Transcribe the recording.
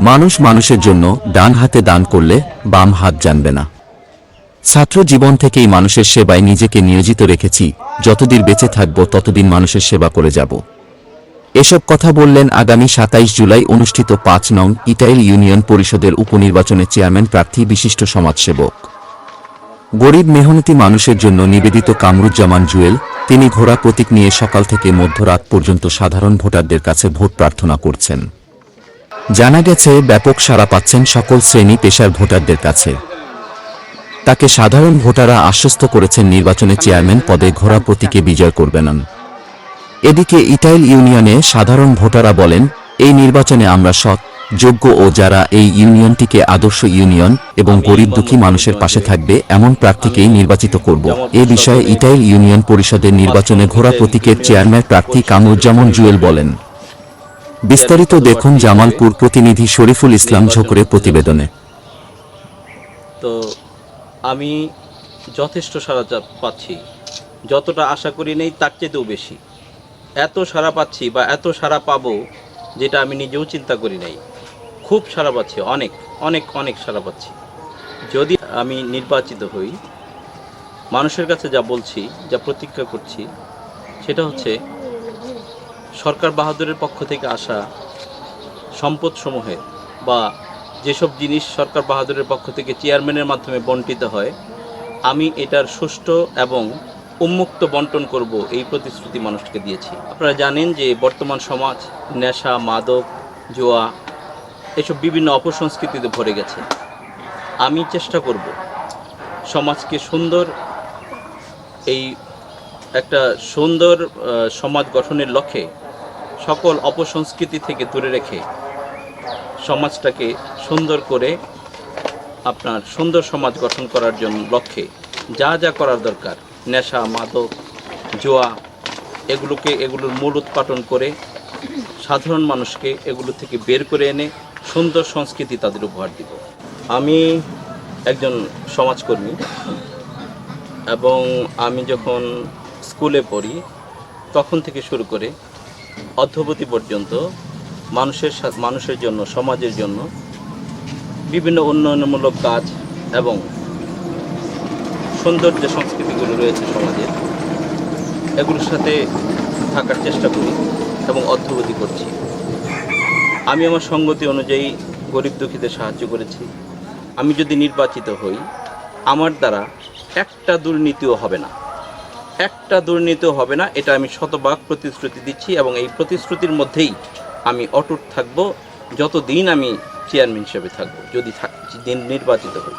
মানুষ মানুষের জন্য ডান হাতে দান করলে বাম হাত জানবে না। ছাত্র জীবন থেকেই মানুষের সেবায় নিজেকে নিয়োজিত রেখেছি। যতদিন বেঁচে থাকব, ততদিন মানুষের সেবা করে যাব। এসব কথা বললেন আগামী সাতাইশ জুলাই অনুষ্ঠিত পাঁচ নং ইটাইল ইউনিয়ন পরিষদের উপনির্বাচনে চেয়ারম্যান প্রার্থী, বিশিষ্ট সমাজসেবক। গরিব মেহনতি মানুষের জন্য নিবেদিত কামরুজ্জামান জুয়েল, তিনি ঘোড়া প্রতীক নিয়ে সকাল থেকে মধ্যরাত পর্যন্ত সাধারণ ভোটারদের কাছে ভোট প্রার্থনা করছেন। জানা গেছে, ব্যাপক সাড়া পাচ্ছেন সকল শ্রেণি পেশার ভোটারদের কাছে। তাকে সাধারণ ভোটাররা আশ্বস্ত করেছেন নির্বাচনে চেয়ারম্যান পদে ঘোড়া প্রতীকে বিজয় করবেন এদিকে ইটাইল ইউনিয়নে সাধারণ ভোটাররা বলেন, এই নির্বাচনে আমরা সৎ, যোগ্য ও যারা এই ইউনিয়নটিকে আদর্শ ইউনিয়ন এবং গরিব দুঃখী মানুষের পাশে থাকবে, এমন প্রার্থীকেই নির্বাচিত করব। এ বিষয়ে ইটাইল ইউনিয়ন পরিষদের নির্বাচনে ঘোড়া প্রতীকের চেয়ারম্যান প্রার্থী কামরুজ্জামান জুয়েল বলেন। বিস্তারিত দেখুন জামালপুর প্রতিনিধি শরীফুল ইসলাম ঝোকরে প্রতিবেদনে। তো আমি যথেষ্ট যা- পাচ্ছি। যতটা আশা করি নেই, তার চেয়েও বেশি। এত সাড়া পাচ্ছি বা এত সাড়া পাবো, যেটা আমি নিজেও চিন্তা করি নাই। খুব সাড়া পাচ্ছি, অনেক অনেক অনেক সাড়া পাচ্ছি। যদি আমি নির্বাচিত হই, মানুষের কাছে যা বলছি, যা প্রতিজ্ঞা করছি, সেটা হচ্ছে সরকার বাহাদুরের পক্ষ থেকে আসা সম্পদসমূহের বা যেসব জিনিস সরকার বাহাদুরের পক্ষ থেকে চেয়ারম্যানের মাধ্যমে বন্টিত হয়, আমি এটার সুষ্ঠু এবং উন্মুক্ত বন্টন করব এই প্রতিশ্রুতি মানুষকে দিয়েছি। আপনারা জানেন যে বর্তমান সমাজ, নেশা, মাদক, জোয়া, এসব বিভিন্ন অপসংস্কৃতিতে ভরে গেছে। আমি চেষ্টা করব সমাজকে সুন্দর এই একটা সুন্দর সমাজ গঠনের লক্ষ্যে সকল অপসংস্কৃতি থেকে দূরে রেখে সমাজটাকে সুন্দর করে আপনার সুন্দর সমাজ গঠন করার জন্য লক্ষ্যে যা যা করার দরকার, নেশা, মাদক, জোয়া, এগুলোকে, এগুলোর মূল উৎপাদন করে সাধারণ মানুষকে এগুলো থেকে বের করে এনে সুন্দর সংস্কৃতি তাদের উপহার দিব। আমি একজন সমাজকর্মী এবং আমি যখন স্কুলে পড়ি, তখন থেকে শুরু করে অধ্যবধি পর্যন্ত মানুষের মানুষের জন্য, সমাজের জন্য বিভিন্ন উন্নয়নমূলক কাজ এবং সুন্দর যে সংস্কৃতিগুলো রয়েছে সমাজের এগুলোর সাথে থাকার চেষ্টা করি এবং অধ্যবধি করছি। আমি আমার সঙ্গতি অনুযায়ী গরিব দুঃখীদের সাহায্য করেছি। আমি যদি নির্বাচিত হই, আমার দ্বারা একটা দুর্নীতিও হবে না। একটা দুর্নীতিও হবে না, এটা আমি শতভাগ প্রতিশ্রুতি দিচ্ছি এবং এই প্রতিশ্রুতির মধ্যেই আমি অটুট থাকব, যতদিন আমি চেয়ারম্যান হিসেবে থাকব, যদি দিন নির্বাচিত হই।